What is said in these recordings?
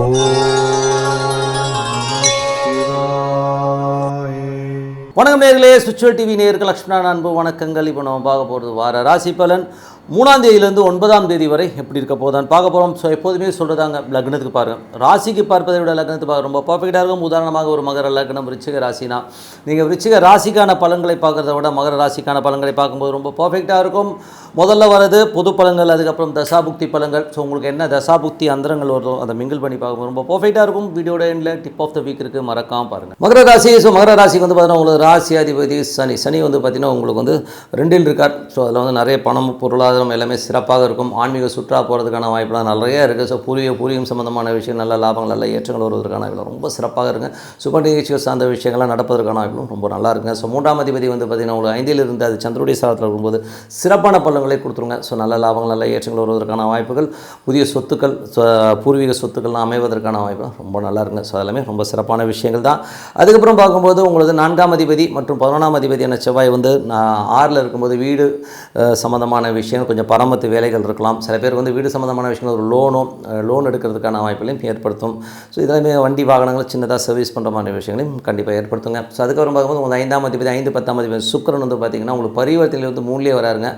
Oh. வணக்கம் நேர்களே சுச்சுவல் TV நேருக்கு லக்ஷ்மணா அன்பு வணக்கங்கள். இப்போ நம்ம பார்க்க போகிறது வார ராசி பலன். மூணாம் தேதியிலேருந்து ஒன்பதாம் தேதி வரை எப்படி இருக்க போதான் பார்க்க போகிறோம் ஸோ எப்போதுமே சொல்கிறதாங்க லக்னத்துக்கு பாருங்கள் ராசிக்கு பார்ப்பதை விட லக்னத்துக்கு பார்க்க ரொம்ப பர்ஃபெக்டாக இருக்கும். உதாரணமாக ஒரு மகர லக்னம் விருச்சிக ராசினா நீங்கள் விருச்சிக ராசிக்கான பலன்களை பார்க்குறத விட மகர ராசிக்கான பலன்களை பார்க்கும்போது ரொம்ப பர்ஃபெக்டாக இருக்கும். முதல்ல வரது பொது பழங்கள் அதுக்கப்புறம் தசாபுக்தி பழங்கள் ஸோ உங்களுக்கு என்ன தசாபுக்தி அந்தரங்கள் வருதோ அதை மிங்கிள் பண்ணி பார்க்கும்போது ரொம்ப பர்ஃபெக்டாக இருக்கும். வீடியோட எண்டில் டிப் ஆஃப் த வீக் இருக்குது மறக்காம பாருங்கள் மகர ராசி ஸோ மகர ராசிக்கு வந்து பார்த்தீங்கன்னா உங்களுக்கு ராசியாதிபதி சனி. சனி வந்து பார்த்தீங்கன்னா உங்களுக்கு வந்து ரெண்டில் இருக்கார். ஸோ அதில் வந்து நிறைய பணம் பொருளாதாரம் எல்லாமே சிறப்பாக இருக்கும். ஆன்மீக சுற்றுலா போகிறதுக்கான வாய்ப்புலாம் நிறைய இருக்குது ஸோ பூர்வீக பூர்வீகம் சம்மந்தமான விஷயம் நல்ல லாபங்கள் நல்ல ஏற்றங்கள் வருவதற்கான வாய்ப்பு ரொம்ப சிறப்பாக இருக்குங்க சுப நிகழ்ச்சிகள் சார்ந்த விஷயங்கள்லாம் நடப்பதற்கான வாய்ப்பும் ரொம்ப நல்லா இருக்குங்க. ஸோ மூன்றாம் அதிபதி வந்து பார்த்தீங்கன்னா உங்களுக்கு ஐந்தில் இருந்து அது சந்திரோடைய சாதத்தில் வரும்போது சிறப்பான பலன்களை கொடுத்துருங்க. ஸோ நல்ல லாபங்கள் நல்ல ஏற்றங்கள் வருவதற்கான வாய்ப்புகள் புதிய சொத்துக்கள் பூர்வீக சொத்துக்கள்லாம் அமைவதற்கான வாய்ப்பு ரொம்ப நல்லா இருக்குங்க. ஸோ அதெல்லாமே ரொம்ப சிறப்பான விஷயங்கள் தான். அதுக்கப்புறம் பார்க்கும்போது உங்களது நான்காம் அதிபதி மற்றும் பதினொன்றாம் அதிபதியான செவ்வாய் வந்து நான் ஆறில் இருக்கும்போது வீடு சம்மந்தமான விஷயம் கொஞ்சம் பரமத்து வேலைகள் இருக்கலாம். சில பேர் வந்து வீடு சம்மந்தமான விஷயங்கள் ஒரு லோனோ லோன் எடுக்கிறதுக்கான வாய்ப்புகளையும் ஏற்படுத்தும். ஸோ இதெல்லாமே வண்டி வாகனங்கள் சின்னதாக சர்வீஸ் பண்ணுற மாதிரி விஷயங்களையும் கண்டிப்பாக ஏற்படுத்துங்க. ஸோ அதுக்கப்புறம் பார்க்கும்போது உங்கள் ஐந்தாம் அதிபதி ஐந்து பத்தாம் அதிபதி சுக்கரன் வந்து பார்த்திங்கன்னா உங்களுக்கு பரிவர்த்தனை வந்து மூணுலேயே வராருங்க.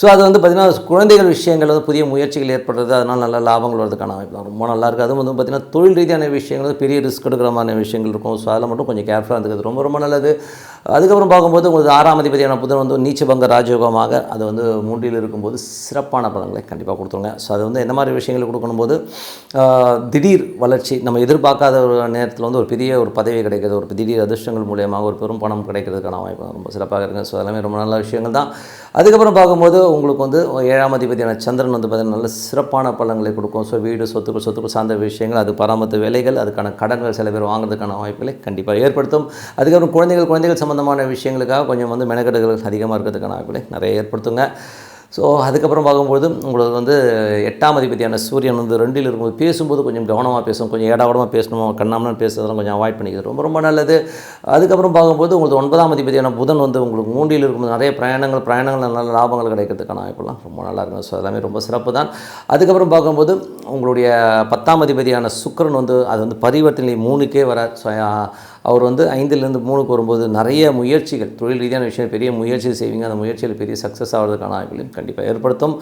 ஸோ அது வந்து பார்த்திங்கன்னா குழந்தைகள் விஷயங்கள் வந்து புதிய முயற்சிகள் ஏற்படுறது அதனால் நல்ல லாபங்கள் வரதுக்கான வாய்ப்பு ரொம்ப நல்லா இருக்குது அதுவும் வந்து பார்த்திங்கன்னா தொழில் ரீதியான விஷயங்கள் வந்து பெரிய ரிஸ்க் எடுக்கிற மாதிரி விஷயங்கள் இருக்கும். ஸோ அதில் மட்டும் கொஞ்சம் கேர்ஃபுல்லாக இருந்துக்கிறது ரொம்ப ரொம்ப நல்லது. அதுக்கப்புறம் பார்க்கும்போது உங்களுக்கு ஆறாம் அதிபதியான புதன் வந்து நீச்சபங்க ராஜயோகமாக அது வந்து மூன்றில் இருக்கும்போது சிறப்பான பலன்களை கண்டிப்பாக கொடுத்துருங்க. ஸோ அது வந்து என்ன மாதிரி விஷயங்களை கொடுக்கணும்போது திடீர் வளர்ச்சி நம்ம எதிர்பார்க்காத ஒரு நேரத்தில் வந்து ஒரு பெரிய ஒரு பதவி கிடைக்கிறது ஒரு திடீர் அதிர்ஷ்டங்கள் மூலியமாக ஒரு பெரும் பணம் கிடைக்கிறதுக்கான வாய்ப்பு ரொம்ப சிறப்பாக இருக்குங்க. ஸோ எல்லாமே ரொம்ப நல்ல விஷயங்கள் தான். அதுக்கப்புறம் பார்க்கும்போது உங்களுக்கு வந்து ஏழாம் அதிபதியான சந்திரன் வந்து பார்த்திங்கன்னா நல்ல சிறப்பான பலன்களை கொடுக்கும். ஸோ வீடு சொத்துக்கள் சொத்துக்கள் சார்ந்த விஷயங்கள் அது பராமரித்து வேலைகள் அதுக்கான கடன்கள் சில பேர் வாங்குறதுக்கான வாய்ப்புகளை கண்டிப்பாக ஏற்படுத்தும். அதுக்கப்புறம் குழந்தைகள் குழந்தைகள் சம்மந்தமான விஷயங்களுக்காக கொஞ்சம் வந்து மெனக்கெடுகள் அதிகமாக இருக்கிறதுக்கான வாய்ப்புகளை நிறைய ஏற்படுத்துங்க. ஸோ அதுக்கப்புறம் பார்க்கும்போது உங்களுக்கு வந்து எட்டாம் அதிபதியான சூரியன் வந்து ரெண்டில் இருக்கும்போது பேசும்போது கொஞ்சம் கவனமாக பேசணும் கொஞ்சம் ஏடாவடமாக பேசணும் கண்ணாமலாம் பேசுறதெல்லாம் கொஞ்சம் அவாய்ட் பண்ணிக்கிறது ரொம்ப ரொம்ப நல்லது. அதுக்கப்புறம் பார்க்கும்போது உங்களுக்கு ஒன்பதாம் அதிபதியான புதன் வந்து உங்களுக்கு மூன்றில் இருக்கும்போது நிறைய பிரயாணங்கள் பிரயாணங்கள் நல்ல லாபங்கள் கிடைக்கிறதுக்கான வாய்ப்புலாம் ரொம்ப நல்லா இருக்கும் ஸோ எல்லாமே ரொம்ப சிறப்பு தான். அதுக்கப்புறம் பார்க்கும்போது உங்களுடைய பத்தாம் அதிபதியான சுக்கிரன் வந்து அது வந்து பரிவர்த்தனை மூணுக்கே வர ஸோ அவர் வந்து ஐந்துலேருந்து மூணுக்கு வரும்போது நிறைய முயற்சிகள் தொழில் ரீதியான விஷயம் பெரிய முயற்சி செய்வீங்க. அந்த முயற்சியில் பெரிய சக்ஸஸ் ஆகிறதுக்கான வாய்ப்புகளையும் கண்டிப்பாக ஏற்படுத்தும்.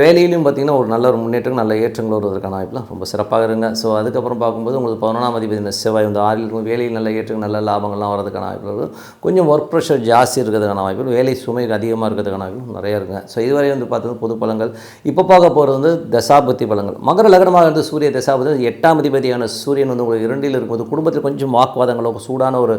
வேலையிலையும் பார்த்திங்கன்னா ஒரு நல்ல ஒரு முன்னேற்றம் நல்ல ஏற்றங்கள் வருவதற்கான வாய்ப்புலாம் ரொம்ப சிறப்பாக இருங்க ஸோ அதுக்கப்புறம் பார்க்கும்போது உங்களுக்கு பதினொன்றாம் அதிபதி இந்த செவ்வாய் வந்து ஆறில் இருக்கும். வேலையில் நல்ல ஏற்றங்கள் நல்ல லாபங்கள்லாம் வரதுக்கான வாய்ப்புகள் கொஞ்சம் ஒர்க் ப்ரெஷர் ஜாஸ்தி இருக்கிறதுக்கான வாய்ப்புகள் வேலை சுமை அதிகமாக இருக்கிறதுக்கான வாய்ப்புகள் நிறைய இருக்குங்க. ஸோ இதுவரை வந்து பார்த்தது பொது பழங்கள் இப்போ பார்க்க போகிறது வந்து தசாபதி பழங்கள் மகர லக்னமாக இருந்து சூரிய தசாபதி எட்டாம் அதிபதியான சூரியன் வந்து உங்களுக்கு இரண்டில் இருக்கும்போது குடும்பத்தில் கொஞ்சம் வாக்குவாதங்களோ சூடான ஒரு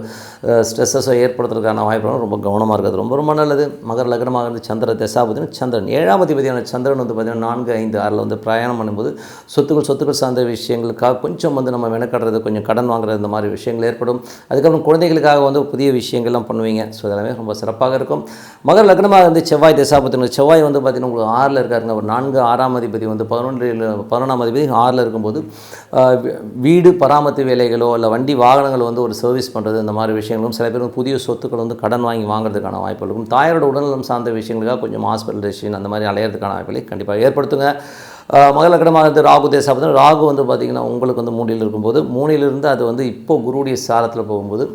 ஸ்ட்ரெஸ்ஸஸோ ஏற்படுத்துறதுக்கான வாய்ப்புகளும் ரொம்ப கவனமாக இருக்கிறது ரொம்ப ரொம்ப நல்லது. மகர லக்னமாக இருந்து சந்திர தசாபதினு சந்திரன் ஏழாம் அதிபதியான சந்திரன் வந்து பார்த்திங்கன்னா நான்கு ஐந்து ஆறில் வந்து பிரயாணம் பண்ணும்போது சொத்துக்கள் சொத்துக்கள் சார்ந்த விஷயங்களுக்காக கொஞ்சம் வந்து நம்ம மெனக்கடுறது கொஞ்சம் கடன் வாங்குறது இந்த மாதிரி விஷயங்கள் ஏற்படும். அதுக்கப்புறம் குழந்தைகளுக்காக வந்து புதிய விஷயங்கள்லாம் பண்ணுவீங்க. ஸோ இதெல்லாமே ரொம்ப சிறப்பாக இருக்கும். மகர லக்னமாக இருந்து செவ்வாய் தசாபத்தின செவ்வாய் வந்து பார்த்திங்கன்னா உங்களுக்கு ஆறில் இருக்காருங்க. ஒரு நான்கு ஆறாம் அதிபதி வந்து பதினொன்றில் பதினொன்றாம் அதிபதி ஆறில் இருக்கும்போது வீடு பராமரித்து வேலைகளோ இல்லை வண்டி வாகனங்கள் வந்து ஒரு சர்வீஸ் பண்ணுறது இந்த மாதிரி விஷயங்களும் சில பேர் புதிய சொத்துக்கள் வந்து கடன் வாங்கி வாங்குறதுக்கான வாய்ப்பு இருக்கும். தாயாரோட உடல்நலம் சார்ந்த விஷயங்களுக்காக கொஞ்சம் ஹாஸ்பிட்டல் டெசிஷன் அந்த மாதிரி அலையிறதுக்கான வாய்ப்புகளை கண்டிப்பாக ஏற்படுத்துங்க. முதல்ல கடமாக இருந்து ராகு தேசாபத்தின ராகு வந்து பார்த்திங்கன்னா உங்களுக்கு வந்து மூணில் இருக்கும்போது மூணிலிருந்து அது வந்து இப்போ குருடைய சாரத்தில் போகும்போது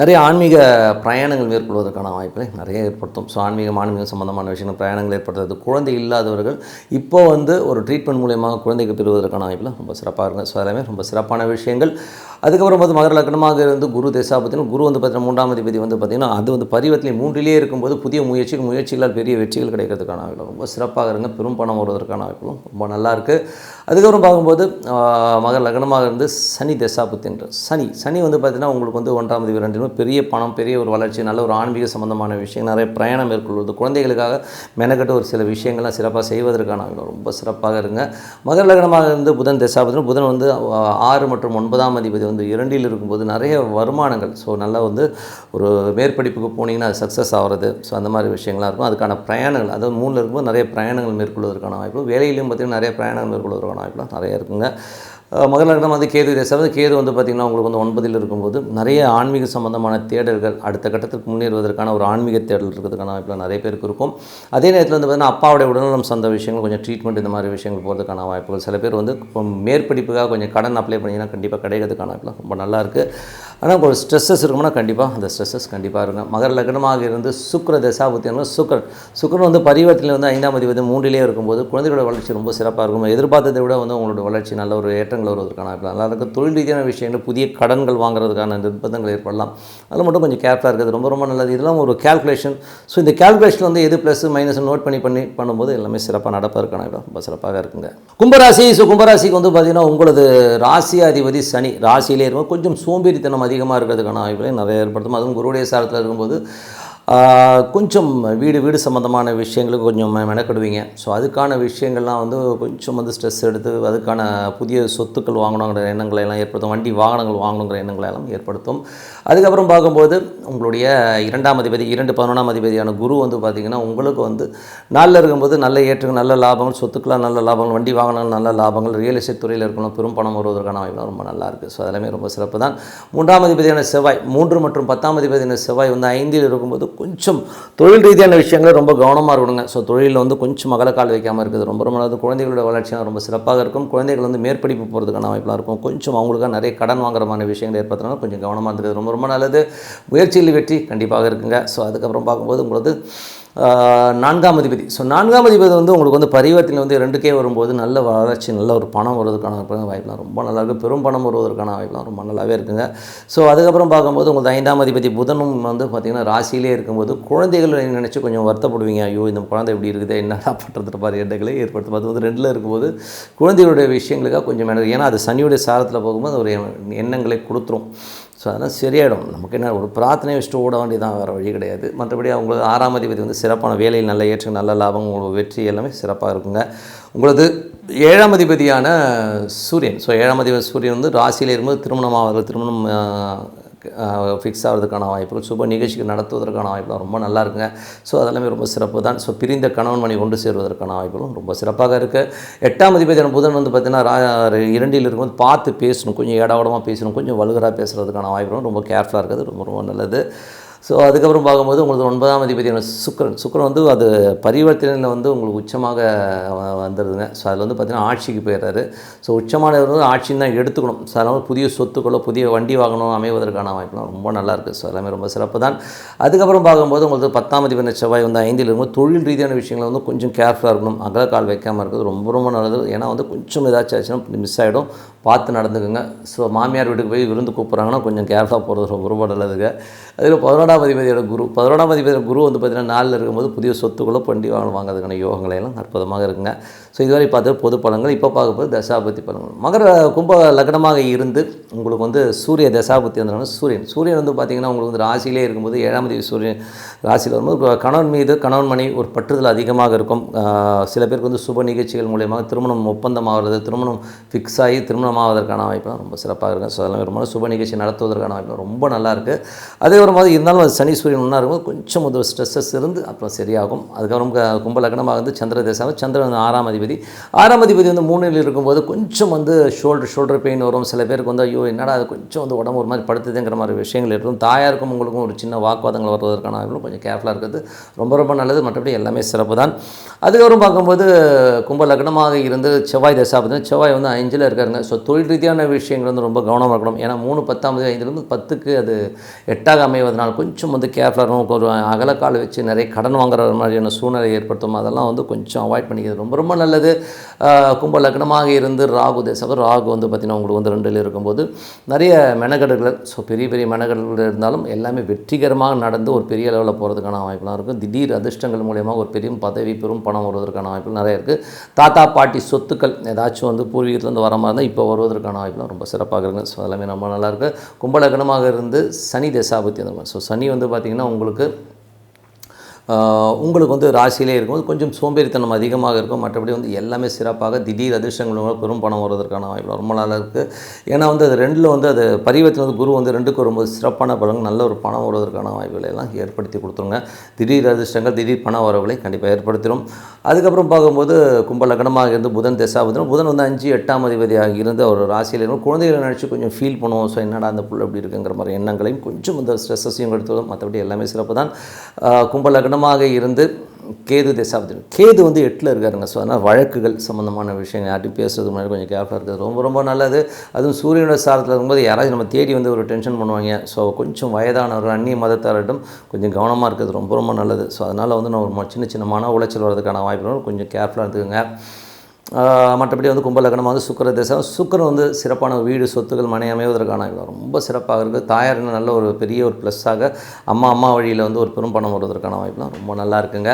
நிறைய ஆன்மீக பிரயாணங்கள் மேற்கொள்வதற்கான வாய்ப்புகளை நிறைய ஏற்படுத்தும். ஸோ ஆன்மீகம் ஆன்மீகம் சம்மந்தமான விஷயங்கள் பிரயாணங்கள் ஏற்படுத்துறது குழந்தை இல்லாதவர்கள் இப்போ வந்து ஒரு ட்ரீட்மெண்ட் மூலியமாக குழந்தைக்கு பெறுவதற்கான வாய்ப்பில் ரொம்ப சிறப்பாக இருக்கும் ஸோ எல்லாமே ரொம்ப சிறப்பான விஷயங்கள். அதுக்கப்புறம் வந்து மகர லக்னமாக இருந்து குரு தசாபத்தினும் குரு வந்து பார்த்தீங்கன்னா மூன்றாம் அதிபதி வந்து பார்த்திங்கன்னா அது வந்து பரிவத்திலே மூன்றிலே இருக்கும்போது புதிய முயற்சிகள் முயற்சிகளால் பெரிய வெற்றிகள் கிடைக்கிறதுக்கான வாய்ப்பு ரொம்ப சிறப்பாக இருங்க. பெரும் பணம் வருவதற்கான வாய்ப்புகளும் ரொம்ப நல்லா இருக்குது அதுக்கப்புறம் பார்க்கும்போது மகர லக்னமாக இருந்து சனி தசாபுத்தின்ற சனி சனி வந்து பார்த்தீங்கன்னா உங்களுக்கு வந்து ஒன்றாம் தேதி ரெண்டு பெரிய பணம் பெரிய ஒரு வளர்ச்சி நல்ல ஒரு ஆன்மீக சம்பந்தமான விஷயம் நிறைய பிரயாணம் மேற்கொள்வது குழந்தைகளுக்காக மெனக்கட்டு ஒரு சில விஷயங்கள்லாம் சிறப்பாக செய்வதற்கான ரொம்ப சிறப்பாக இருங்க. மகர லக்னமாக இருந்து புதன் தசாபத்தின புதன் வந்து ஆறு மற்றும் ஒன்பதாம் அதிபதி வந்து இரண்டில் இருக்கும்போது நிறைய வருமானங்கள். ஸோ நல்லா வந்து ஒரு மேற்படிப்புக்கு போனீங்கன்னா அது சக்ஸஸ் ஆகிறது. ஸோ அந்த மாதிரி விஷயங்கள்லாம் இருக்கும். அதுக்கான பிரயாணங்கள் அதாவது மூணில் இருக்கும்போது நிறைய பிரயாணங்கள் மேற்கொள்வதற்கான வாய்ப்பு வேலையிலையும் பார்த்திங்கன்னா நிறைய பிரயாணங்கள் மேற்கொள்வதற்கான வாய்ப்புலாம் நிறைய இருக்குங்க. மகர லக்னம் வந்து கேது தேசம் கேது வந்து பார்த்திங்கன்னா உங்களுக்கு வந்து ஒன்பதில் இருக்கும்போது நிறைய ஆன்மீக சம்பந்தமான தேடல்கள் அடுத்த கட்டத்துக்கு முன்னேறுவதற்கான ஒரு ஆன்மீக தேடல் இருக்கிறதுக்கான வாய்ப்புகள் நிறைய பேருக்கு இருக்கும். அதே நேரத்தில் வந்து பார்த்திங்கன்னா அப்பாவுடைய உடல்நலம் சார்ந்த விஷயங்கள் கொஞ்சம் ட்ரீட்மெண்ட் இந்த மாதிரி விஷயங்கள் போகிறதுக்கான வாய்ப்புகள் சில பேர் வந்து இப்போ மேற்படிப்புக்காக கொஞ்சம் கடன் அப்ளை பண்ணிங்கன்னா கண்டிப்பாக கிடைக்கிறதுக்கான வாய்ப்புலாம் ரொம்ப நல்லாயிருக்கு ஆனால் ஒரு ஸ்ட்ரெஸ்ஸஸ் இருக்கும்னா கண்டிப்பாக அந்த ஸ்ட்ரெஸ்ஸஸ் கண்டிப்பாக இருக்கும் மகர லக்னமாக இருந்து சுக்கர தசாபுத்தியம் சுக்கரன். சுக்கரன் வந்து பரிவர்த்தனை வந்து ஐந்தாம் அதிபதி மூன்றிலே இருக்கும்போது குழந்தைகளோட வளர்ச்சி ரொம்ப சிறப்பாக இருக்கும். எதிர்பார்த்ததை விட வந்து உங்களோட வளர்ச்சி நல்ல ஒரு ஏற்றங்கள் வருவதற்கான நல்லா இருக்கும் தொழில் ரீதியான விஷயங்கள் புதிய கடன்கள் வாங்குறதுக்கான நிர்பந்தங்கள் ஏற்படலாம். அதில் மட்டும் கொஞ்சம் கேர்ஃபுல்லாக இருக்குது ரொம்ப ரொம்ப நல்லது. இதெல்லாம் ஒரு கேல்குலேஷன் ஸோ இந்த கேல்குலேஷன் வந்து எது ப்ளஸ் மைனஸ் நோட் பண்ணி பண்ணி பண்ணும்போது எல்லாமே சிறப்பாக நடப்பதற்கான இடம் ரொம்ப சிறப்பாக இருக்குங்க. கும்பராசி ஸோ கும்பராசிக்கு வந்து பார்த்திங்கன்னா உங்களது ராசி அதிபதி சனி. ராசியிலே இருக்கும் கொஞ்சம் சோம்பேறித்தனம் அதிகமாக இருக்கிறதுக்கான வாய்ப்புகளை நிறைய ஏற்படுத்தும். அதுவும் குருடைய சாரத்தில் இருக்கும்போது கொஞ்சம் வீடு வீடு சம்மந்தமான விஷயங்களுக்கு கொஞ்சம் மெ- மெனக்கெடுவீங்க. ஸோ அதுக்கான விஷயங்கள்லாம் வந்து கொஞ்சம் வந்து ஸ்ட்ரெஸ் எடுத்து அதுக்கான புதிய சொத்துக்கள் வாங்கணுங்கிற எண்ணங்களை எல்லாம் ஏற்படுத்தும். வண்டி வாகனங்கள் வாங்கணுங்கிற எண்ணங்களை எல்லாம் ஏற்படுத்தும். அதுக்கப்புறம் பார்க்கும்போது உங்களுடைய இரண்டாம் அதிபதி இரண்டு பதினொன்றாம் அதிபதியான குரு வந்து பார்த்திங்கன்னா உங்களுக்கு வந்து நாளில் இருக்கும்போது நல்ல ஏற்றுக்கு நல்ல லாபங்கள் சொத்துக்களாக நல்ல லாபங்கள் வண்டி வாகனங்கள் நல்ல லாபங்கள் ரியல் எஸ்டேட் துறையில் இருக்கணும் பெரும் பணம் வருவதற்கான வாய்ப்பு ரொம்ப நல்லா இருக்குது ஸோ அதெல்லாமே ரொம்ப சிறப்பு தான். மூன்றாம் அதிபதியான செவ்வாய் மூன்று மற்றும் பத்தாம் அதிபதியான செவ்வாய் வந்து ஐந்தில் இருக்கும்போது கொஞ்சம் தொழில் ரீதியான விஷயங்கள் ரொம்ப கவனமாக இருக்கணுங்க. ஸோ தொழிலில் வந்து கொஞ்சம் கால் வைக்காமல் இருக்குது ரொம்ப ரொம்ப நல்லது. குழந்தைகளோட வளர்ச்சியாக ரொம்ப சிறப்பாக இருக்கும். குழந்தைகள் வந்து மேற்படிப்பு போகிறதுக்கான வாய்ப்பெலாம் இருக்கும். கொஞ்சம் அவங்களுக்காக நிறைய கடன் வாங்குறமான விஷயங்கள் ஏற்படுத்தினாலும் கொஞ்சம் கவனமாக இருக்கிறது ரொம்ப ரொம்ப ரொம்ப நல்லது. முயற்சியில் வெற்றி கண்டிப்பாக இருக்குங்க. ஸோ அதுக்கப்புறம் பார்க்கும்போது உங்களுக்கு நான்காம் அதிபதி. ஸோ நான்காம் அதிபதி வந்து உங்களுக்கு வந்து பரிவர்த்தனை வந்து ரெண்டுக்கே வரும்போது நல்ல வளர்ச்சி நல்ல ஒரு பணம் வருவதற்கான வாய்ப்புலாம் ரொம்ப நல்லா இருக்குது பெரும் பணம் வருவதற்கான வாய்ப்புலாம் ரொம்ப நல்லாவே இருக்குங்க. ஸோ அதுக்கப்புறம் பார்க்கும்போது உங்களுக்கு ஐந்தாம் அதிபதி புதனும் வந்து பார்த்திங்கன்னா ராசியிலே இருக்கும்போது குழந்தைகள் நினச்சி கொஞ்சம் வருத்தப்படுவீங்க. ஐயோ இந்த குழந்தை இப்படி இருக்குது என்னடா பண்ணுறது பாரு எண்ணங்களை ஏற்படுத்தும். அது வந்து ரெண்டில் இருக்கும்போது குழந்தைகளுடைய விஷயங்களுக்காக கொஞ்சம் மென ஏன்னா அது சனியுடைய சாரத்தில் போகும்போது ஒரு எண்ணங்களை கொடுத்துரும். ஸோ அதெல்லாம் சரியாயிடும். நமக்கு என்ன ஒரு பிரார்த்தனை வச்சுட்டு ஓட வேண்டியதான் வேறு வழி கிடையாது. மற்றபடி அவங்களுக்கு ஆறாம் அதிபதி வந்து சிறப்பான வேலையில் நல்ல ஏற்றம் நல்ல லாபம் உங்களுக்கு வெற்றி எல்லாமே சிறப்பாக இருக்குங்க. உங்களது ஏழாம் அதிபதியான சூரியன். ஸோ ஏழாம் அதிபதி சூரியன் வந்து ராசியில் இருக்கும்போது திருமணம் ஆகிறது திருமணம் ஃபிக்ஸ் ஆகிறதுக்கான வாய்ப்புகள் சுப நிகழ்ச்சிகள் நடத்துவதற்கான வாய்ப்புகள் ரொம்ப நல்லா இருக்குங்க. ஸோ அதெல்லாமே ரொம்ப சிறப்பு தான். ஸோ பிரிந்த கணவன் மணி கொண்டு சேருவதற்கான வாய்ப்புகளும் ரொம்ப சிறப்பாக இருக்குது எட்டாம் அதிபதியான புதன் வந்து பார்த்திங்கன்னா ரா இரண்டில் இருக்கும்போது பார்த்து பேசணும். கொஞ்சம் ஏடாவடமாக பேசணும். கொஞ்சம் வலுகராக பேசுகிறதுக்கான வாய்ப்புகளும் ரொம்ப கேர்ஃபுல்லாக இருக்குது ரொம்ப ரொம்ப நல்லது. ஸோ அதுக்கப்புறம் பார்க்கும்போது உங்களுக்கு ஒன்பதாம் அதிபதியான சுக்கிரன். சுக்கரன் வந்து அது பரிவர்த்தனையில் வந்து உங்களுக்கு உச்சமாக வந்துடுதுங்க ஸோ அதில் வந்து பார்த்திங்கன்னா ஆட்சிக்கு போயிடுறாரு. ஸோ உச்சமானவர் வந்து ஆட்சின்னு தான் எடுத்துக்கணும். ஸோ அதனால் புதிய சொத்துக்களோ புதிய வண்டி வாங்கணும் அமைவதற்கான வாய்ப்புலாம் ரொம்ப நல்லாயிருக்கு ஸோ எல்லாமே ரொம்ப சிறப்பு தான். அதுக்கப்புறம் பார்க்கும்போது உங்களுக்கு பத்தாம் அதிபதி செவ்வாய் வந்து ஐந்தில் இருக்கும்போது தொழில் ரீதியான விஷயங்களை வந்து கொஞ்சம் கேர்ஃபுல்லாக இருக்கணும். அகலக்கால் வைக்காமல் இருக்கிறது ரொம்ப ரொம்ப நல்லது. ஏன்னா வந்து கொஞ்சம் ஏதாச்சும் ஆச்சுன்னா மிஸ் ஆகிடும் பார்த்து நடந்துக்குங்க. ஸோ மாமியார் வீட்டுக்கு போய் விருந்து கூப்பிட்றாங்கன்னா கொஞ்சம் கேர்ஃபாக போகிறது ரொம்ப ரொம்ப நல்லதுங்க அதில் பதினோடாம் அதிபதியோட குரு பதினோடாம் அதிபதியோட குரு வந்து பார்த்திங்கன்னா நாளில் இருக்கும்போது புதிய சொத்துக்களோ பண்டி வாங்க வாங்குறதுக்கான யோகங்களையெல்லாம் அற்புதமாக இருக்குங்க. ஸோ இதுவரை பார்த்தது பொது பலன்கள் இப்போ பார்க்க போது தசாபதி பலன்கள். மகர கும்ப லக்னமாக இருந்து உங்களுக்கு வந்து சூரிய தசாபதி வந்தனால சூரியன். சூரியன் வந்து பார்த்திங்கன்னா உங்களுக்கு வந்து ராசியிலே இருக்கும்போது ஏழாம் தேதி சூரியன் ராசியில் வரும்போது கணவன் மீது கணவன் மணி ஒரு பற்றுதல் அதிகமாக இருக்கும். சில பேருக்கு வந்து சுப நிகழ்ச்சிகள் மூலயமாக திருமணம் ஒப்பந்தம் ஆகிறது திருமணம் ஃபிக்ஸ் ஆகி திருமணம் ஆவதற்கான வாய்ப்புலாம் ரொம்ப சிறப்பாக இருக்கும். ஸோ அதெல்லாம் ரொம்ப சுப நிகழ்ச்சி நடத்துவதற்கான வாய்ப்பு ரொம்ப நல்லா இருக்குது அதே ஒரு மாதிரி இருந்தாலும் அது சனி சூரியன் ஒன்றா இருக்கும்போது கொஞ்சம் ஒரு ஸ்ட்ரெஸ்ஸஸ் இருந்து அப்புறம் சரியாகும். அதுக்கப்புறம் கும்ப லக்னமாக வந்து சந்திர தேசம் சந்திரன் ஆறாம் அதிபதி ஆறாம் அதிபதி வந்து மூணில் இருக்கும்போது கொஞ்சம் வந்து ஷோல்டர் ஷோல்டர் பெயின் வரும். சில பேருக்கு வந்து ஐயோ என்னடா அது கொஞ்சம் வந்து உடம்பு ஒரு மாதிரி படுத்துதுங்கிற மாதிரி விஷயங்கள் இருக்கும். தாயாருக்கும் உங்களுக்கும் ஒரு சின்ன வாக்குவாதங்கள் வருவதற்கான கொஞ்சம் கேர்ஃபுல்லாக இருக்கிறது ரொம்ப ரொம்ப நல்லது. மற்றபடி எல்லாமே சிறப்பு தான் அதுக்கப்புறம் பார்க்கும்போது கும்ப லக்னமாக இருந்து செவ்வாய் தசாபதி செவ்வாய் வந்து அஞ்சில் இருக்காருங்க. ஸோ தொழில் ரீதியான விஷயங்கள் வந்து ரொம்ப கவனமாக இருக்கணும். ஏன்னா மூணு பத்தாம் ஐந்துலேருந்து பத்துக்கு அது எட்டாக அமைவதனால் கொஞ்சம் வந்து கேர்ஃபுல்லாக ஒரு அகலக்கால் வச்சு நிறைய கடன் வாங்குற மாதிரியான சூழ்நிலை ஏற்படுத்தும். அதெல்லாம் வந்து கொஞ்சம் அவாய்ட் பண்ணிக்கிறது ரொம்ப ரொம்ப நல்லது. கும்ப லக்னமாக இருந்து ராகு தேசம் ராகு வந்து பார்த்திங்கன்னா உங்களுக்கு வந்து ரெண்டில் இருக்கும்போது நிறைய மெனகடுகள் ஸோ பெரிய பெரிய மெனகடுகள் இருந்தாலும் எல்லாமே வெற்றிகரமாக நடந்து ஒரு பெரிய லெவலில் போகிறதுக்கான வாய்ப்புலாம் இருக்கும். திடீர் அதிர்ஷ்டங்கள் மூலயமா ஒரு பெரிய பதவி பெரும் பணம் வருவதற்கான வாய்ப்புகள் நிறைய இருக்குது தாத்தா பாட்டி சொத்துக்கள் ஏதாச்சும் வந்து பூர்வீகத்துலேருந்து வர மாதிரி இருந்தால் இப்போ வருவதற்கான வாய்ப்புலாம் ரொம்ப சிறப்பாக இருக்குது ஸோ எல்லாமே ரொம்ப நல்லா இருக்கு. இருந்து சனி தசாபத்தி அந்த மாதிரி ஸோ சனி வந்து பார்த்திங்கன்னா உங்களுக்கு உங்களுக்கு வந்து ராசியிலே இருக்கும்போது கொஞ்சம் சோம்பேறித்தனம் அதிகமாக இருக்கும். மற்றபடி வந்து எல்லாமே சிறப்பாக திடீர் அதிர்ஷ்டங்கள் பெரும் பணம் வருவதற்கான வாய்ப்பு ரொம்ப நல்லா இருக்குது ஏன்னா வந்து அது ரெண்டில் வந்து அது பரிவர்த்தனை வந்து குரு வந்து ரெண்டுக்கு வரும்போது சிறப்பான பலன் நல்ல ஒரு பணம் வருவதற்கான வாய்ப்புகளை எல்லாம் ஏற்படுத்தி கொடுத்துருங்க. திடீர் அதிர்ஷ்டங்கள் திடீர் பண வரவுகளை கண்டிப்பாக ஏற்படுத்திடும் அதுக்கப்புறம் பார்க்கும்போது கும்ப லக்னமாக இருந்து புதன் தசாபுதனம் புதன் வந்து அஞ்சு எட்டாம் அதிபதியாக இருந்து ஒரு ராசியில் இருக்கும். குழந்தைகளை நினச்சி கொஞ்சம் ஃபீல் பண்ணுவோம். ஸோ என்னடா அந்த புள்ள அப்படி இருக்குங்கிற மாதிரி எண்ணங்களையும் கொஞ்சம் அந்த ஸ்ட்ரெஸ்ஸையும் எடுத்துவதும் மற்றபடி எல்லாமே சிறப்பு தான் ஆஹ் லக்னமாக இருந்து கேது தசாப்தம் கேது வந்து எட்டில் இருக்காருங்க ஸோ அதனால் வழக்குகள் சம்மந்தமான விஷயங்கள் யார்ட்டி பேசுறதுக்கு முன்னாடி கொஞ்சம் கேர்ஃபுல்லாக இருக்கிறது. ரொம்ப ரொம்ப நல்லது. அதுவும் சூரியனோட சாரத்தில் இருக்கும்போது யாராச்சும் நம்ம தேடி வந்து ஒரு டென்ஷன் பண்ணுவாங்க. ஸோ கொஞ்சம் வயதானவர்கள் அந்நிய மதத்தாரிடம் கொஞ்சம் கவனமாக இருக்கிறது ரொம்ப ரொம்ப நல்லது. ஸோ அதனால் வந்து நான் ஒரு சின்ன சின்ன மன உளைச்சல் வர்றதுக்கான வாய்ப்புகள் கொஞ்சம் கேர்ஃபுல்லாக இருந்துக்குங்க மற்றபடி வந்து கும்பலக்கணமாக வந்து சுக்கர தசை. சுக்கரம் வந்து சிறப்பான வீடு சொத்துக்கள் மனை அமைவதற்கான ரொம்ப சிறப்பாக இருக்குது. தாயார் நல்ல ஒரு பெரிய ஒரு ப்ளஸ்ஸாக அம்மா அம்மா வழியில் வந்து ஒரு பெரும் பணம் வருவதற்கான வாய்ப்புலாம் ரொம்ப நல்லா இருக்குங்க.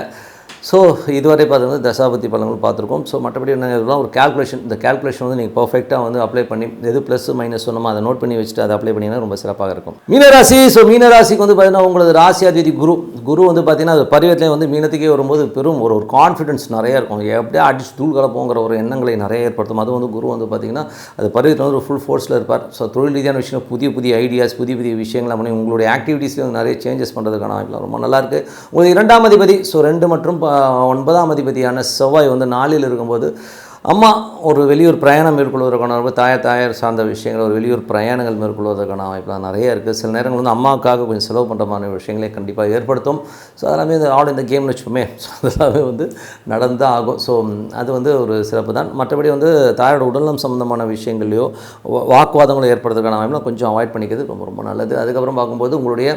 ஸோ இதுவரை பார்த்தீங்கன்னா தசாபதி பலன்கள் பார்த்துருக்கோம். ஸோ மற்றபடி என்ன இதெல்லாம் ஒரு கால்குலேஷன் இந்த கால்குலேஷன் வந்து நீங்கள் பர்ஃபெக்டாக வந்து அப்ளை பண்ணி எது ப்ளஸ் மைனஸ் சொன்னமோ அதை நோட் பண்ணி வச்சுட்டு அதை அப்ளை பண்ணிங்கன்னா ரொம்ப சிறப்பாக இருக்கும். மீனராசி ஸோ மீனராசிக்கு வந்து பார்த்தீங்கன்னா உங்களது ராசி அதிபதி குரு. குரு வந்து பார்த்தீங்கன்னா அது பருவத்திலே வந்து மீனத்துக்கே வரும்போது பெரும் ஒரு ஒரு கான்ஃபிடன்ஸ் நிறைய இருக்கும். எப்படியே அடிச்சு தூள் கலப்போங்கிற ஒரு எண்ணங்களை நிறைய ஏற்படுத்தும். அது வந்து குரு வந்து பார்த்தீங்கன்னா அது பருவத்தில் வந்து ஒரு ஃபுல் ஃபோர்ஸில் இருப்பார். ஸோ தொழில் ரீதியான விஷயம் புதிய புதிய ஐடியாஸ் புதிய புதிய விஷயங்களை பண்ணி உங்களுடைய ஆக்டிவிட்டீஸில் நிறைய சேஞ்சஸ் பண்ணுறதுக்கான வாய்ப்புலாம் ரொம்ப நல்லாயிருக்கு உங்களுக்கு இரண்டாம் அதிபதி ஸோ ரெண்டு மற்றும் ப- ஒன்பதாம் அதிபதியான செவ்வாய் வந்து நாளில் இருக்கும்போது அம்மா ஒரு வெளியூர் பிரயாணம் மேற்கொள்வதற்கான வாய்ப்பு தாயார் தாயார் சார்ந்த விஷயங்கள் ஒரு வெளியூர் பிரயாணங்கள் மேற்கொள்வதற்கான வாய்ப்புலாம் நிறைய இருக்குது சில நேரங்கள் வந்து அம்மாவுக்காக கொஞ்சம் செலவு பண்ணுற மாதிரி விஷயங்களே கண்டிப்பாக ஏற்படுத்தும். ஸோ அதெல்லாமே இந்த ஆல் இந்த கேம்னு வச்சுப்போமே ஸோ அதெல்லாமே வந்து நடந்து ஆகும். ஸோ அது வந்து ஒரு சிறப்பு தான். மற்றபடி வந்து தாயோட உடல்நலம் சம்மந்தமான விஷயங்கள்லையோ வாக்குவாதங்களோ வாக்குவாதங்களும் ஏற்படுறதுக்கான வாய்ப்புலாம் கொஞ்சம் அவாய்ட் பண்ணிக்கிறது ரொம்ப ரொம்ப நல்லது. அதுக்கப்புறம் பார்க்கும்போது உங்களுடைய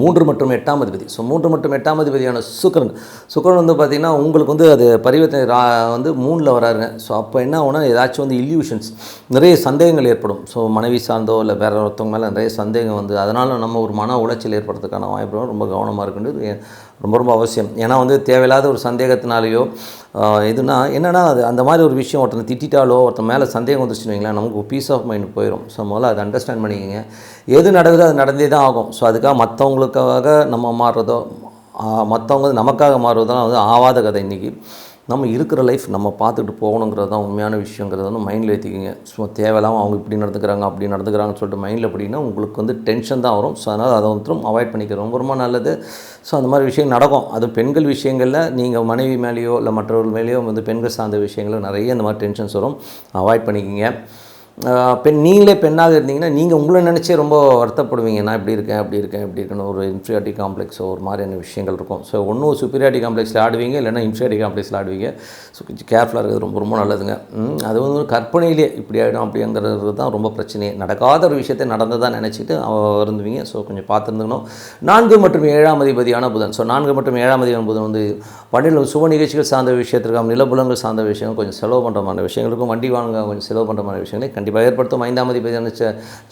மூன்று மற்றும் எட்டாம் அதிபதி. ஸோ மூன்று மற்றும் எட்டாம் அதிபதியான சுக்கிரன். சுக்கரன் வந்து பார்த்திங்கன்னா உங்களுக்கு வந்து அது பரிவர்த்தனை ரா வந்து மூணில் வராருங்க. ஸோ அப்போ என்ன ஆகுனா ஏதாச்சும் வந்து இல்யூஷன்ஸ் நிறைய சந்தேகங்கள் ஏற்படும். ஸோ மனைவி சார்ந்தோ இல்லை வேற ஒருத்தவங்க மேலே நிறைய சந்தேகம் வந்து அதனால் நம்ம ஒரு மன உளைச்சல் ஏற்படுறதுக்கான வாய்ப்பு ரொம்ப கவனமாக இருக்குன்றது. ரொம்ப ரொம்ப அவசியம். ஏன்னா வந்து தேவையில்லாத ஒரு சந்தேகத்தினாலேயோ ஆஹ், என்னென்னா அது அந்த மாதிரி ஒரு விஷயம் ஒருத்தனை திட்டாலோ ஒருத்தன் மேலே சந்தேகம் வந்துச்சுன்னு வைங்களேன் நமக்கு பீஸ் ஆஃப் மைண்ட் போயிடும் ஸோ முதல்ல அதை அண்டர்ஸ்டாண்ட் பண்ணிக்கோங்க. எது நடக்குதோ அது நடந்தே தான் ஆகும். ஸோ அதுக்காக மற்றவங்களுக்காக நம்ம மாறுறதோ மற்றவங்க நமக்காக மாறுவதெல்லாம் வந்து ஆவாத கதை இன்றைக்கி நம்ம இருக்கிற லைஃப் நம்ம பார்த்துட்டு போகணுங்கிறது தான் உண்மையான விஷயங்கிறத வந்து மைண்டில் ஏற்றிக்கிங்க ஸோ தேவையில்லாமல் அவங்க இப்படி நடந்துக்கிறாங்க அப்படி நடந்துக்கிறாங்கன்னு சொல்லிட்டு மைண்டில் அப்படின்னா உங்களுக்கு வந்து டென்ஷன் தான் வரும். ஸோ அதனால் அதை வந்து அவாய்ட் பண்ணிக்கிறது ரொம்ப ரொம்ப நல்லது. ஸோ அந்த மாதிரி விஷயம் நடக்கும். அது பெண்கள் விஷயங்களில் நீங்கள் மனைவி மேலேயோ இல்லை மற்றவர்கள் மேலேயோ வந்து பெண்கள் சார்ந்த விஷயங்கள் நிறைய இந்த மாதிரி டென்ஷன்ஸ் வரும். அவாய்ட் பண்ணிக்கிங்க. பெண் நீங்களே பெண்ணாக இருந்தீங்கன்னா நீங்கள் உங்களை நினச்சே ரொம்ப வருத்தப்படுவீங்க. நான் இப்படி இருக்கேன் அப்படி இருக்கேன் இப்படி இருக்கேன்னு ஒரு இன்ஃபீரியாரிட்டி காம்ப்ளெக்ஸோ ஒரு மாதிரியான விஷயங்கள் இருக்கும். ஸோ ஒன்றும் சுப்பீரியாரிட்டி காம்ப்ளெக்ஸில் ஆடுவீங்க இல்லைன்னா இன்ஃபீரியாரிட்டி காம்ப்ளெக்ஸில் ஆடுவீங்க. ஸோ கொஞ்சம் கேர்ஃபுல்லாக இருக்கிறது ரொம்ப ரொம்ப நல்லதுங்க. அது வந்து கற்பனையிலே இப்படி ஆகிடும் அப்படிங்கிறது தான் ரொம்ப பிரச்சனையே. நடக்காத ஒரு விஷயத்தை நடந்ததாக நினச்சிட்டு இருந்துவீங்க. ஸோ கொஞ்சம் பார்த்துருந்துக்கணும். நான்கு மற்றும் ஏழாம் அதிபதியான புதன். ஸோ நான்கு மற்றும் ஏழாம் அதிபதியான புதன் வந்து பண்டிகை சுப நிகழ்ச்சிகள் சார்ந்த விஷயத்திற்காக நிலப்புலங்கள் சார்ந்த விஷயம் கொஞ்சம் செலவு பண்ணுற மாதிரி விஷயங்களுக்கும் வண்டி வாங்க கொஞ்சம் செலவு பண்ணுற மாதிரி விஷயங்களே கண்டிப்பாக ஏற்படுத்தும். ஐந்தாம் அதிபதியான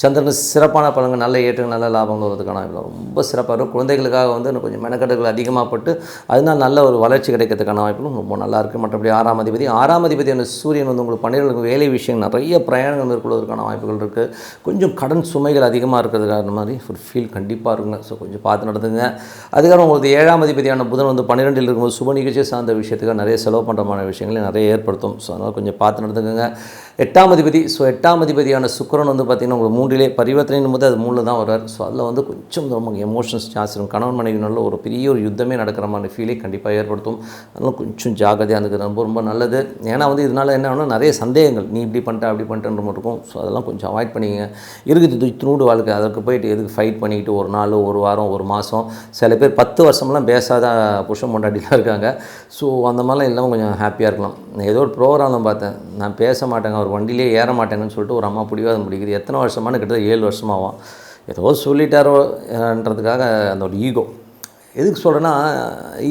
சந்திரன் சிறப்பான பலன்கள் நல்ல ஏற்றங்கள் நல்ல லாபங்கள் வருவதற்கான வாய்ப்பு ரொம்ப சிறப்பாக இருக்கும். குழந்தைகளுக்காக வந்து இன்னும் கொஞ்சம் மெனக்கட்டுகள் அதிகமாக பட்டு அதனால் நல்ல ஒரு வளர்ச்சி கிடைக்கிறதுக்கான வாய்ப்புகளும் ரொம்ப நல்லா இருக்குது மற்றபடி ஆறாம் அதிபதி ஆறாம் அதிபதியான சூரியன் வந்து உங்களுக்கு பன்னிரெண்டு வேலை விஷயம் நிறைய பிரயாணங்கள் மேற்கொள்வதற்கான வாய்ப்புகள் இருக்குது கொஞ்சம் கடன் சுமைகள் அதிகமாக இருக்கிறதுக்கான மாதிரி ஒரு ஃபீல் கண்டிப்பாக இருக்குங்க. ஸோ கொஞ்சம் பார்த்து நடந்துங்க. அதுக்கப்புறம் உங்களுக்கு ஏழாம் அதிபதியான புதன் வந்து பன்னிரெண்டில் இருக்கும்போது சுப நிகழ்ச்சியை சார்ந்த விஷயத்துக்கு நிறைய செலவு பண்ணுறமான விஷயங்களை நிறைய ஏற்படுத்தும். ஸோ அதனால் கொஞ்சம் பார்த்து நடந்துக்கோங்க. எட்டாம் அதிபதி ஸோ எட்டாம் அதிபதியான சுக்கிரன் வந்து பார்த்திங்கன்னா உங்களுக்கு மூன்றிலே பரிவர்த்தனைன் போது அது மூணில் தான் வர்றார். ஸோ அதில் வந்து கொஞ்சம் ரொம்ப எமோஷன்ஸ் ஜாஸ்தி இருக்கும். கணவன் மனைவினால ஒரு பெரிய ஒரு யுத்தமே நடக்கிற மாதிரி ஃபீலை கண்டிப்பாக ஏற்படுத்தும். அதனால் கொஞ்சம் ஜாகிரதையாக இருந்துக்கிறது ரொம்ப ரொம்ப நல்லது. ஏன்னா வந்து இதனால் என்ன ஆகும்னா நிறைய சந்தேகங்கள். நீ இப்படி பண்ணிட்ட அப்படி பண்ணிட்டேன்ற மாதிரி இருக்கும். ஸோ அதெல்லாம் கொஞ்சம் அவாய்ட் பண்ணிங்க இருக்குது இத்தினூடு வாழ்க்கை. அதற்கு போயிட்டு எதுக்கு ஃபைட் பண்ணிக்கிட்டு ஒரு நாள் ஒரு வாரம் ஒரு மாதம் சில பேர் பத்து வருஷம்லாம் பேசாத புருஷன் கொண்டாடிலாம் இருக்காங்க. ஸோ அந்த மாதிரிலாம் இல்லாமல் கொஞ்சம் ஹாப்பியாக இருக்கலாம். நான் ஏதோ ஒரு ப்ரோக்ராம் பார்த்தேன். நான் பேச மாட்டேங்க. அவர் வண்டியிலே ஏற மாட்டேங்கன்னு சொல்லிட்டு ஒரு அம்மா பிடிவாதம் பிடிக்குது. எத்தனை வருஷமானு கிட்டத்தட்ட ஏழு வருஷமாகும் ஏதோ சொல்லிட்டாரோன்றதுக்காக அந்த ஒரு ஈகோ. எதுக்கு சொல்கிறேன்னா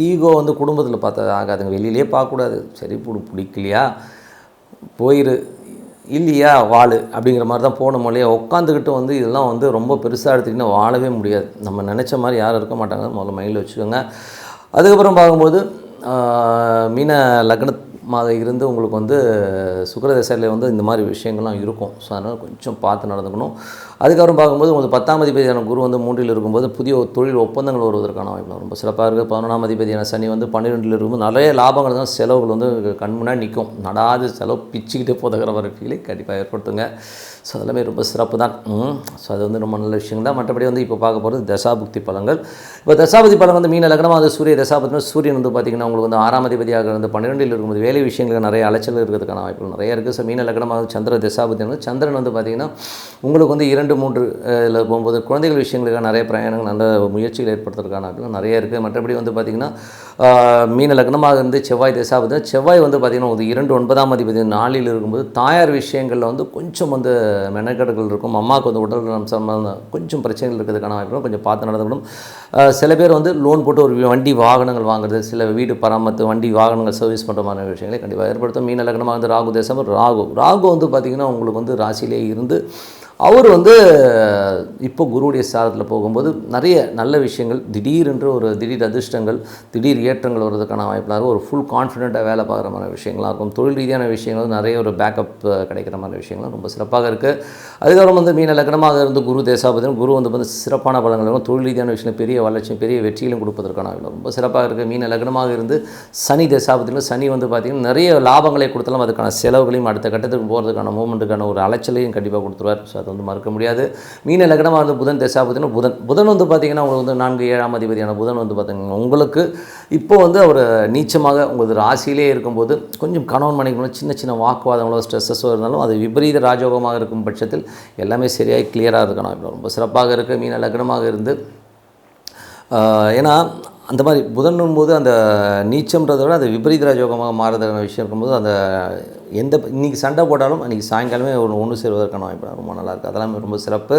ஈகோ வந்து குடும்பத்தில் பார்த்தா ஆகாதுங்க. வெளியிலே பார்க்கக்கூடாது. சரி பிடி பிடிக்கலையா? போயிரு. இல்லையா? வாழு. அப்படிங்கிற மாதிரி தான் போன இல்லையா உட்காந்துக்கிட்டு வந்து இதெல்லாம் வந்து ரொம்ப பெருசாக எடுத்துக்கிட்டு வாழவே முடியாது. நம்ம நினச்ச மாதிரி யாரும் இருக்க மாட்டாங்க. முதல்ல மைண்டில் வச்சுக்கோங்க. அதுக்கப்புறம் பார்க்கும்போது மீன லக்ன அதை இருந்து உங்களுக்கு வந்து சுக்கர தசையில் வந்து இந்த மாதிரி விஷயங்கள்லாம் இருக்கும். ஸோ அதனால் கொஞ்சம் பார்த்து நடந்துக்கணும். அதுக்கப்புறம் பார்க்கும்போது உங்களுக்கு பத்தாம் அதிபதியான குரு வந்து மூன்றில் இருக்கும்போது புதிய தொழில் ஒப்பந்தங்கள் வருவதற்கான வாய்ப்பு ரொம்ப சிறப்பாக இருக்குது. பதினொன்றாம் அதிபதியான சனி வந்து பன்னிரெண்டில் இருக்கும்போது நிறைய லாபங்கள் தான் செலவுகள் வந்து கண் முன்னாடி நிற்கும். நடாது செலவு பிச்சுக்கிட்டே போதகிற வர ஃபீலை கண்டிப்பாக ஏற்படுத்துங்க. ஸோ அதெல்லாமே ரொம்ப சிறப்பு தான். ஸோ அது வந்து ரொம்ப நல்ல விஷயம் தான். மற்றபடி வந்து இப்போ பார்க்க போகிறது தசாபுக்தி பலங்கள் இப்போ தசாபதி பலம் வந்து மீன லக்னமாக அது சூரிய தசாபதி சூரியன் வந்து பார்த்திங்கன்னா உங்களுக்கு வந்து ஆறாம் அதிபதியாக இருந்து பன்னிரெண்டில் இருக்கும்போது வேலை விஷயங்களுக்கு நிறைய அலைச்சல் இருக்கிறதுக்கான வாய்ப்புகள் நிறைய இருக்குது. ஸோ மீன லக்னமாக வந்து சந்திர தசாபதி வந்து சந்திரன் வந்து பார்த்திங்கன்னா உங்களுக்கு வந்து இரண்டு மூன்று இதில் போகும்போது குழந்தைகள் விஷயங்களுக்காக நிறைய பிரயாணங்கள் நல்ல முயற்சிகள் ஏற்படுத்துறதுக்கான வாய்ப்புகள் நிறைய இருக்குது மற்றபடி வந்து பார்த்திங்கன்னா மீன லக்னமாக இருந்து செவ்வாய் திசாபதி செவ்வாய் வந்து பார்த்திங்கன்னா ஒரு இரண்டு ஒன்பதாம் அதிபதி நாளில் இருக்கும்போது தாயார் விஷயங்களில் வந்து கொஞ்சம் வந்து மெனக்கெடுகள் இருக்கும். அம்மாவுக்கு வந்து உடல் நலம் சம்பந்தம் கொஞ்சம் பிரச்சனைகள் இருக்கிறதுக்கான வாய்ப்பு கொஞ்சம் பார்த்து நடந்துக்கணும். சில பேர் வந்து லோன் போட்டு ஒரு வண்டி வாகனங்கள் வாங்குறது சில வீடு பராமரித்து வண்டி வாகனங்கள் சர்வீஸ் பண்ணுற மாதிரி விஷயங்களை கண்டிப்பாக ஏற்படுத்தும். மீன லக்னமாக வந்து ராகு தேசம் ராகு ராகு வந்து பார்த்திங்கன்னா உங்களுக்கு வந்து ராசியிலே இருந்து அவர் வந்து இப்போ குருவுடைய சாதத்தில் போகும்போது நிறைய நல்ல விஷயங்கள் திடீரென்று ஒரு திடீர் அதிர்ஷ்டங்கள் திடீர் ஏற்றங்கள் வர்றதுக்கான வாய்ப்புலாம் இருக்கும். ஒரு ஃபுல் கான்ஃபிடென்ட்டாக வேலை பார்க்குற மாதிரி விஷயங்களாக இருக்கும். தொழில் ரீதியான விஷயங்கள் நிறைய ஒரு பேக்கப் கிடைக்கிற மாதிரி விஷயங்கள்லாம் ரொம்ப சிறப்பாக இருக்குது அதுக்கப்புறம் வந்து மீன லக்னமாக இருந்து குரு தேசாபதியும் குரு வந்து வந்து சிறப்பான பலங்களும் தொழில் ரீதியான விஷயம் பெரிய வளர்ச்சியும் பெரிய வெற்றிகளும் கொடுப்பதற்கான வாய்ப்பு ரொம்ப சிறப்பாக இருக்குது மீன லக்னமாக இருந்து சனி தேசாபதியிலும் சனி வந்து பார்த்திங்கன்னா நிறைய லாபங்களை கொடுத்தாலும் அதுக்கான செலவுகளையும் அடுத்த கட்டத்துக்கு போகிறதுக்கான மூமெண்ட்டுக்கான ஒரு அலைச்சலையும் கண்டிப்பாக கொடுத்துருவார். ஸோ அது வந்து மறக்க முடியாது. மீன லக்னமாக வந்து புதன் தசாபதினா புதன். புதன் வந்து பார்த்திங்கன்னா உங்களுக்கு வந்து நான்கு ஏழாம் அதிபதியான புதன் வந்து பார்த்திங்கன்னா உங்களுக்கு இப்போ வந்து அவர் நீச்சமாக உங்களது ராசியிலே இருக்கும்போது கொஞ்சம் கணவன் மனைவிகளும் சின்ன சின்ன வாக்குவாதங்களோ ஸ்ட்ரெஸ்ஸஸோ இருந்தாலும் அது விபரீத ராஜோகமாக இருக்கும் பட்சத்தில் எல்லாமே சரியாகி கிளியராக இருக்கணும். ரொம்ப சிறப்பாக இருக்குது மீன லக்னமாக இருந்து ஏன்னா அந்த மாதிரி புதன்னும் போது அந்த நீச்சம்ன்றதை விட அது விபரீத ராஜோகமாக மாறுறதுக்கான விஷயம் இருக்கும்போது அந்த எந்த இன்றைக்கி சண்டை போட்டாலும் அன்றைக்கி சாயங்காலமே ஒரு ஒன்று சேருவதற்கான வாய்ப்பு ரொம்ப நல்லாயிருக்கு அதெல்லாம் ரொம்ப சிறப்பு.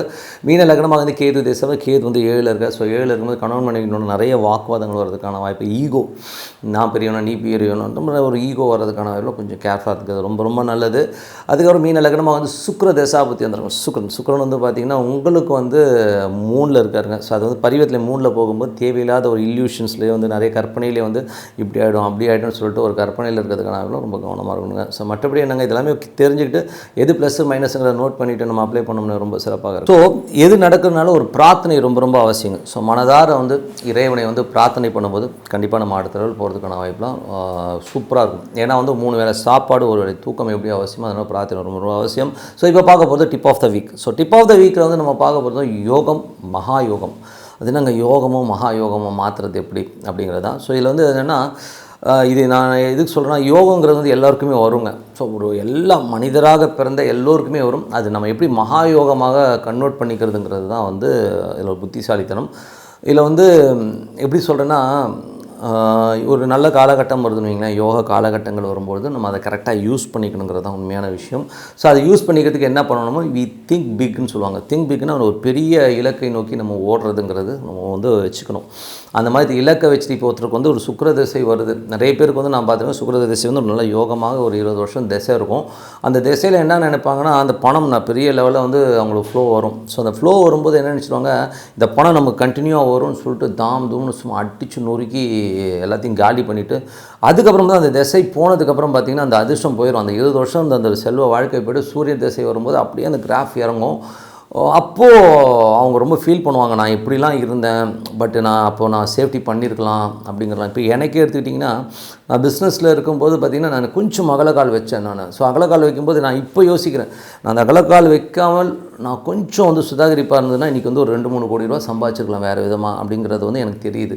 மீன லக்னமாக வந்து கேது தேசம் கேது வந்து ஏழில் இருக்க. ஸோ ஏழில் இருக்கும்போது கணவன் மனைவினோட நிறைய வாக்குவாதங்கள் வர்றதுக்கான வாய்ப்பு. ஈகோ நான் பெரியவனா நீ பெரியவனும் ரொம்ப ஒரு ஈகோ வர்றதுக்கான வாய்ப்பில் கொஞ்சம் கேர்ஃபுல்லாக இருக்குது ரொம்ப ரொம்ப நல்லது. அதுக்கப்புறம் மீன லக்னமாக வந்து சுக்கர தசாபத்தி வந்துடும் சுக்ரன் சுக்ரன் வந்து பார்த்திங்கன்னா உங்களுக்கு வந்து மூணில் இருக்காருங்க. ஸோ அது வந்து பரிவத்தில் மூணில் போகும்போது தேவையில்லாத ஒரு இல்யூஷன்ஸ்லேயே வந்து நிறைய கற்பனையிலே வந்து இப்படி ஆகிடும் அப்படி ஆகிடும்னு சொல்லிட்டு ஒரு கற்பனையில் இருக்கிறதுக்கான ரொம்ப கவனமாக இருக்கணுங்க. ஸோ மற்றபடி என்னங்க இதெல்லாமே தெரிஞ்சுக்கிட்டு எது ப்ளஸ் மைனஸுங்கிறத நோட் பண்ணிவிட்டு நம்ம அப்ளை பண்ணோம்னா ரொம்ப சிறப்பாக இருக்கும். ஸோ எது நடக்கிறதுனால ஒரு பிரார்த்தனை ரொம்ப ரொம்ப அவசியங்க. ஸோ மனதார வந்து இறைவனை வந்து பிரார்த்தனை பண்ணும்போது கண்டிப்பாக நம்ம அடுத்த லெவல் போகிறதுக்கான வாய்ப்புலாம் சூப்பராக இருக்கும். ஏன்னா வந்து மூணு வேளை சாப்பாடு ஒரு வேலை தூக்கம் எப்படி அவசியமோ அதனால் பிரார்த்தனை ரொம்ப ரொம்ப அவசியம். ஸோ இப்போ பார்க்க போகிறது tip of the week so tip of the வீக்கில் வந்து நம்ம பார்க்க போகிறது யோகம் மகா யோகம் அது நாங்கள் யோகமோ மகா யோகமோ மாற்றுறது எப்படி அப்படிங்கிறது தான் ஸோ இதில் வந்து என்னென்னா இது நான் எதுக்கு சொல்கிறேன்னா யோகங்கிறது வந்து எல்லாருக்குமே வருங்க. ஸோ ஒரு எல்லா மனிதராக பிறந்த எல்லோருக்குமே வரும். அது நம்ம எப்படி மகா யோகமாக கன்வெர்ட் பண்ணிக்கிறதுங்கிறது தான் வந்து இதில் ஒரு புத்திசாலித்தனம். இதில் வந்து எப்படி சொல்கிறேன்னா ஒரு நல்ல காலகட்டம் வருதுன்னு வைங்களேன். யோகா காலகட்டங்கள் வரும்பொழுது நம்ம அதை கரெக்டாக யூஸ் பண்ணிக்கணுங்கிறது தான் உண்மையான விஷயம். ஸோ அதை யூஸ் பண்ணிக்கிறதுக்கு என்ன பண்ணணுமோ வி திங்க் பிக்னு சொல்லுவாங்க. திங்க் பிக்னா ஒரு பெரிய இலக்கை நோக்கி நம்ம ஓடுறதுங்கிறது நம்ம வந்து வச்சுக்கணும். அந்த மாதிரி இலக்கை வச்சுட்டு இப்போ ஒருத்தருக்கு வந்து ஒரு சுக்கர திசை வருது. நிறைய பேருக்கு வந்து நான் பார்த்தீங்கன்னா சுக்கர திசை வந்து ஒரு நல்ல யோகமாக ஒரு இருபது வருஷம் திசை இருக்கும். அந்த திசையில் என்ன நினைப்பாங்கன்னா அந்த பணம் நான் பெரிய லெவலில் வந்து அவங்களுக்கு ஃப்ளோ வரும். ஸோ அந்த ஃப்ளோ வரும்போது என்ன நினச்சிடுவாங்க இந்த பணம் நமக்கு கண்டினியூவாக வரும்னு சொல்லிட்டு தாம் தூம்னு சும்மா அடித்து நொறுக்கி எல்லாத்தையும் காலி பண்ணிவிட்டு அதுக்கப்புறம் தான் அந்த திசை போனதுக்கப்புறம் பார்த்திங்கன்னா அந்த அதிர்ஷ்டம் போயிடும் அந்த இருபது வருஷம் அந்த அந்த செல்வ வாழ்க்கை போய்ட்டு சூரிய திசை வரும்போது அப்படியே அந்த கிராஃப் இறங்கும். அப்போது அவங்க ரொம்ப ஃபீல் பண்ணுவாங்க நான் இப்படிலாம் இருந்தேன் பட் நான் அப்போது நான் சேஃப்டி பண்ணியிருக்கலாம் அப்படிங்கிறலாம் இப்போ எனக்கே எடுத்துக்கிட்டிங்கன்னா நான் பிஸ்னஸில் இருக்கும்போது பார்த்திங்கன்னா நான் கொஞ்சம் அகலக்கால் வச்சேன் நான். ஸோ அகலக்கால் வைக்கும்போது நான் இப்போ யோசிக்கிறேன் நான் அந்த அகலக்கால் வைக்காமல் நான் கொஞ்சம் வந்து சுதாகரிப்பாக இருந்ததுன்னா இன்றைக்கி வந்து ஒரு ரெண்டு மூணு கோடி ரூபா சம்பாதிச்சிருக்கலாம் வேறு விதமாக அப்படிங்கிறது வந்து எனக்கு தெரியுது.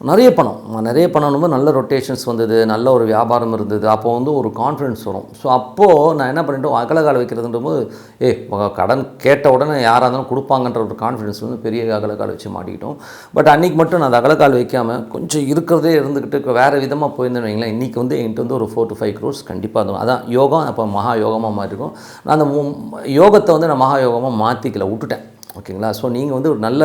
நிறைய பணம். நிறைய பணம் நல்ல ரொட்டேஷன்ஸ் வந்தது நல்ல ஒரு வியாபாரம் இருந்தது. அப்போ வந்து ஒரு கான்ஃபிடன்ஸ் வரும். ஸோ அப்போது நான் என்ன பண்ணிட்டோம் அகலகால வைக்கிறதுன்றபோது ஏ கடன் கேட்ட உடனே யாராக இருந்தாலும் கொடுப்பாங்கன்ற ஒரு கான்ஃபிடன்ஸ் வந்து பெரிய அகலக்கால் வச்சு மாட்டிக்கிட்டோம். பட் அன்றைக்கி மட்டும் நான் அந்த அகலக்கால் வைக்காமல் கொஞ்சம் இருக்கிறதே இருந்துக்கிட்டு வேறு விதமாக போயிருந்தேன் வைங்களேன். இன்றைக்கி வந்து என்கிட்ட வந்து ஒரு ஃபோர் டு ஃபைவ் க்ரோர்ஸ் கண்டிப்பாக இருக்கும் அதான் யோகம். அப்போ மகா யோகமாக மாறிருக்கும். நான் அந்த யோகத்தை வந்து நான் மகா யோகமாக மாற்றிக்கல விட்டுட்டேன். ஓகேங்களா? ஸோ நீங்கள் வந்து ஒரு நல்ல